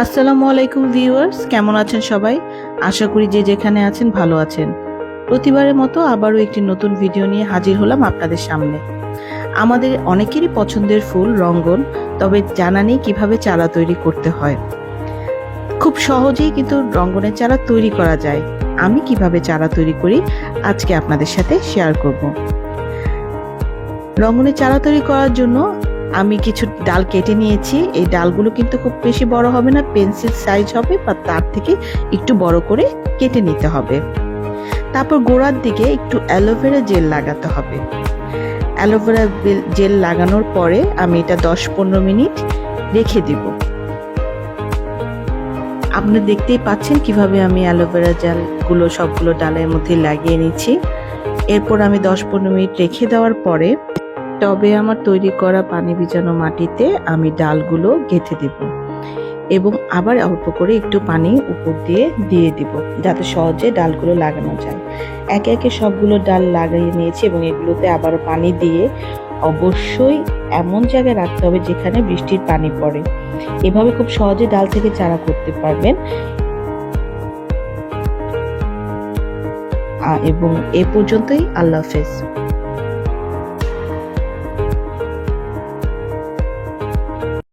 আসসালামু আলাইকুম ভিউয়ার্স, কেমন আছেন সবাই? আশা করি যে যেখানে আছেন ভালো আছেন। প্রতিবারের মতো আবারও একটি নতুন ভিডিও নিয়ে হাজির হলাম আপনাদের সামনে। আমাদের অনেকেরই পছন্দের ফুল রঙ্গন তবে জানা নেই কীভাবে চারা তৈরি করতে হয়। খুব সহজেই কিন্তু রঙ্গনের চারা তৈরি করা যায়। আমি কীভাবে চারা তৈরি করি, আজকে আপনাদের সাথে শেয়ার করব। রঙ্গনের চারা তৈরি করার জন্য আমি কিছু ডাল কেটে নিয়েছি। এই ডালগুলো কিন্তু খুব বেশি বড় হবে না, পেন্সিল সাইজ হবে বা তার থেকে একটু বড় করে কেটে নিতে হবে। তারপর গোড়ার দিকে একটু অ্যালোভেরা জেল লাগাতে হবে। অ্যালোভেরা জেল লাগানোর পরে আমি এটা দশ পনেরো মিনিট রেখে দিব। আপনি দেখতেই পাচ্ছেন কীভাবে আমি অ্যালোভেরা জেলগুলো সবগুলো ডালের মধ্যে লাগিয়ে নিচ্ছি। এরপর আমি দশ পনেরো মিনিট রেখে দেওয়ার পরে টবে আমার তৈরি করা পানি ভিজানো মাটিতে আমি ডালগুলো গেঁথে দেব এবং আবার অল্প করে একটু পানি উপর দিয়ে দিয়ে দিব যাতে সহজে ডালগুলো লাগানো যায়। একে একে সবগুলো ডাল লাগিয়ে নিয়েছি এবং এগুলোতে আবার পানি দিয়ে অবশ্যই এমন জায়গায় রাখতে হবে যেখানে বৃষ্টির পানি পড়ে। এভাবে খুব সহজে ডাল থেকে চারা করতে পারবেন। এবং এ পর্যন্তই আল্লাহ হাফেজ।